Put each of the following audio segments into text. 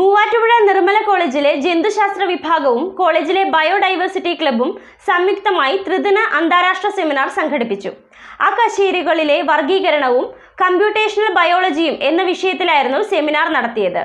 മൂവാറ്റുപുഴ നിർമ്മല കോളേജിലെ ജന്തുശാസ്ത്ര വിഭാഗവും കോളേജിലെ ബയോഡൈവേഴ്സിറ്റി ക്ലബ്ബും സംയുക്തമായി ത്രിദിന അന്താരാഷ്ട്ര സെമിനാർ സംഘടിപ്പിച്ചു. ആ കശേരികളിലെ വർഗീകരണവും കമ്പ്യൂട്ടേഷണൽ ബയോളജിയും എന്ന വിഷയത്തിലായിരുന്നു സെമിനാർ നടത്തിയത്.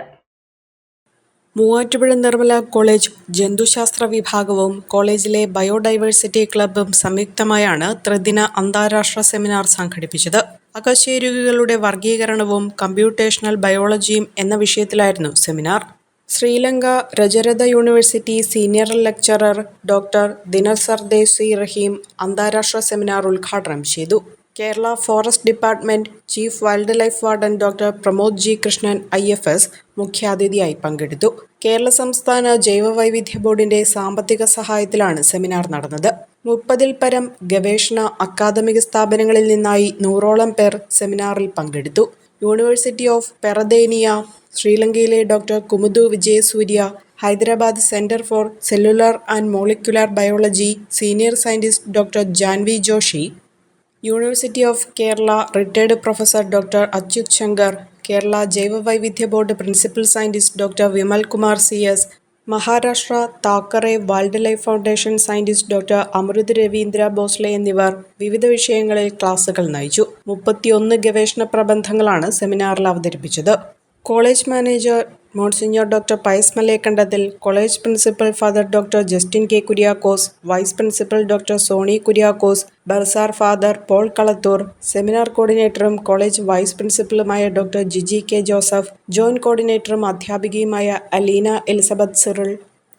മൂവാറ്റുപുഴ നിർമ്മല കോളേജ് ജന്തുശാസ്ത്ര വിഭാഗവും കോളേജിലെ ബയോഡൈവേഴ്സിറ്റി ക്ലബ്ബും സംയുക്തമായാണ് ത്രിദിന അന്താരാഷ്ട്ര സെമിനാർ സംഘടിപ്പിച്ചത്. അകശേരുകികളുടെ വർഗീകരണവും കമ്പ്യൂട്ടേഷണൽ ബയോളജിയും എന്ന വിഷയത്തിലായിരുന്നു seminar. Sri Lanka Rajarata university senior lecturer doctor Dinar Sardesai Rahim അന്താരാഷ്ട്ര സെമിനാർ ഉദ്ഘാടനം ചെയ്തു. Kerala forest department chief wildlife warden doctor Pramod G Krishnan I F S മുഖ്യാതിഥിയായി പങ്കെടുത്തു. കേരള സംസ്ഥാന ജൈവവൈവിധ്യ ബോർഡിന്റെ സാമ്പത്തിക സഹായത്തിലാണ് സെമിനാർ നടന്നത്. മുപ്പതിൽ പരം ഗവേഷണ അക്കാദമിക സ്ഥാപനങ്ങളിൽ നിന്നായി നൂറോളം പേർ സെമിനാറിൽ പങ്കെടുത്തു. യൂണിവേഴ്സിറ്റി ഓഫ് പെറദേനിയ ശ്രീലങ്കയിലെ doctor Kumudu Wijesuriya Hyderabad centre for cellular and molecular biology senior scientist doctor Janvi Joshi university of Kerala retired professor doctor Achyut Shankar Kerala ജൈവവൈവിധ്യ board principal scientist doctor Vimal Kumar C S Maharashtra Thackeray wildlife foundation scientist doctor Amrut Ravindra Bhosle എന്നിവർ വിവിധ വിഷയങ്ങളിൽ ക്ലാസുകൾ നയിച്ചു. മുപ്പത്തിയൊന്ന് ഗവേഷണ പ്രബന്ധങ്ങളാണ് സെമിനാറിൽ അവതരിപ്പിച്ചത്. College manager monsignor doctor Pius Malekandathil college principal father doctor Justin K. Kuriakose vice principal doctor Soni Kuriakose bursar father Paul Kalathoor seminar കോർഡിനേറ്ററും college vice പ്രിൻസിപ്പലുമായ doctor Giji K. Joseph joint കോർഡിനേറ്ററും അധ്യാപികയുമായ അലീന എലിസബത്ത് സിറിൾ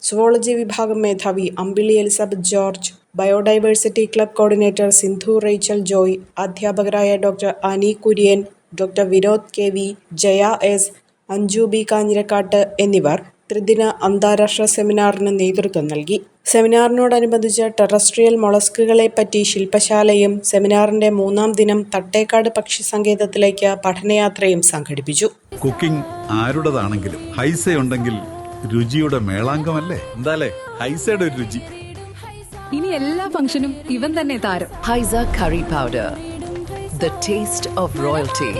സുവോളജി വിഭാഗം മേധാവി Ambili Elizabeth George biodiversity club coordinator Sindhu Rachel Joy അധ്യാപകരായ doctor Ani Kurian doctor Vinod K. V Jaya S Anju B. Kanjirakkattu എന്നിവർ ത്രിദിന അന്താരാഷ്ട്ര സെമിനാറിന് നേതൃത്വം നൽകി. സെമിനാറിനോടനുബന്ധിച്ച് terrestrial മൊളസ്കുകളെപ്പറ്റി ശില്പശാലയും സെമിനാറിന്റെ മൂന്നാം ദിനം തട്ടേക്കാട് പക്ഷി സങ്കേതത്തിലേക്ക് പഠനയാത്രയും സംഘടിപ്പിച്ചു. കുക്കിംഗ് ആരുടേതാണെങ്കിലും ഹൈസ ഉണ്ടെങ്കിൽ രുചിയുടെ മേളാങ്കമല്ലേ എന്താലേ? ഹൈസയുടെ ഒരു രുചി. ഇനി എല്ലാ ഫംഗ്ഷനും ഇവൻ തന്നെ താരം. Haiza curry powder the taste of royalty.